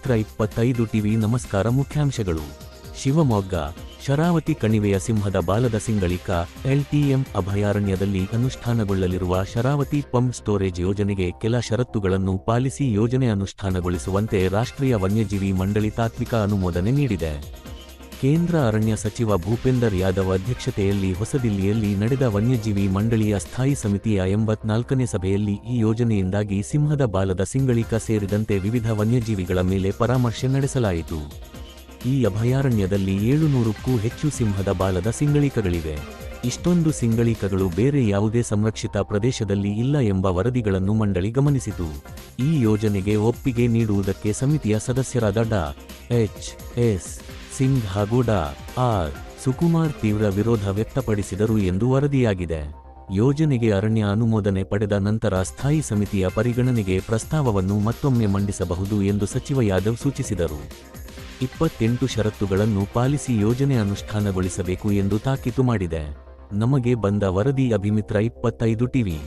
ಅಭಿಮಿತ್ರ ಇಪ್ಪತ್ತೈದು ಟಿವಿ ನಮಸ್ಕಾರ ಮುಖ್ಯಾಂಶಗಳು. ಶಿವಮೊಗ್ಗ, ಶರಾವತಿ ಕಣಿವೆಯ ಸಿಂಹದ ಬಾಲದ ಸಿಂಗಳಿಕ ಎಲ್ಟಿಎಂ ಅಭಯಾರಣ್ಯದಲ್ಲಿ ಅನುಷ್ಠಾನಗೊಳ್ಳಲಿರುವ ಶರಾವತಿ ಪಂಪ್ ಸ್ಟೋರೇಜ್ ಯೋಜನೆಗೆ ಕೆಲ ಷರತ್ತುಗಳನ್ನು ಪಾಲಿಸಿ ಯೋಜನೆ ಅನುಷ್ಠಾನಗೊಳಿಸುವಂತೆ ರಾಷ್ಟ್ರೀಯ ವನ್ಯಜೀವಿ ಮಂಡಳಿ ತಾತ್ವಿಕ ಅನುಮೋದನೆ ನೀಡಿದೆ. ಕೇಂದ್ರ ಅರಣ್ಯ ಸಚಿವ ಭೂಪೇಂದರ್ ಯಾದವ್ ಅಧ್ಯಕ್ಷತೆಯಲ್ಲಿ ಹೊಸದಿಲ್ಲಿಯಲ್ಲಿ ನಡೆದ ವನ್ಯಜೀವಿ ಮಂಡಳಿಯ ಸ್ಥಾಯಿ ಸಮಿತಿಯ ಎಂಬತ್ನಾಲ್ಕನೇ ಸಭೆಯಲ್ಲಿ ಈ ಯೋಜನೆಯಿಂದಾಗಿ ಸಿಂಹದ ಬಾಲದ ಸಿಂಗಳಿಕ ಸೇರಿದಂತೆ ವಿವಿಧ ವನ್ಯಜೀವಿಗಳ ಮೇಲೆ ಪರಾಮರ್ಶೆ ನಡೆಸಲಾಯಿತು. ಈ ಅಭಯಾರಣ್ಯದಲ್ಲಿ ಏಳುನೂರಕ್ಕೂ ಹೆಚ್ಚು ಸಿಂಹದ ಬಾಲದ ಸಿಂಗಳಿಕಗಳಿವೆ. ಇಷ್ಟೊಂದು ಸಿಂಗಳಿಕಗಳು ಬೇರೆ ಯಾವುದೇ ಸಂರಕ್ಷಿತ ಪ್ರದೇಶದಲ್ಲಿ ಇಲ್ಲ ಎಂಬ ವರದಿಗಳನ್ನು ಮಂಡಳಿ ಗಮನಿಸಿತು. ಈ ಯೋಜನೆಗೆ ಒಪ್ಪಿಗೆ ನೀಡುವುದಕ್ಕೆ ಸಮಿತಿಯ ಸದಸ್ಯರಾದ ಡಾ. ಎಚ್. ಎಸ್. ಸಿಂಗ್ ಹಾಗೂ ಡಾ ಆರ್. ಸುಕುಮಾರ್ ತೀವ್ರ ವಿರೋಧ ವ್ಯಕ್ತಪಡಿಸಿದರು ಎಂದು ವರದಿಯಾಗಿದೆ. ಯೋಜನೆಗೆ ಅರಣ್ಯ ಅನುಮೋದನೆ ಪಡೆದ ನಂತರ ಸ್ಥಾಯಿ ಸಮಿತಿಯ ಪರಿಗಣನೆಗೆ ಪ್ರಸ್ತಾವವನ್ನು ಮತ್ತೊಮ್ಮೆ ಮಂಡಿಸಬಹುದು ಎಂದು ಸಚಿವ ಯಾದವ್ ಸೂಚಿಸಿದರು. ಇಪ್ಪತ್ತೆಂಟು ಷರತ್ತುಗಳನ್ನು ಪಾಲಿಸಿ ಯೋಜನೆ ಅನುಷ್ಠಾನಗೊಳಿಸಬೇಕು ಎಂದು ತಾಕೀತು ಮಾಡಿದೆ. ನಮಗೆ ಬಂದ ವರದಿ ಅಭಿಮಿತ್ರ ಇಪ್ಪತ್ತೈದು ಟಿವಿ.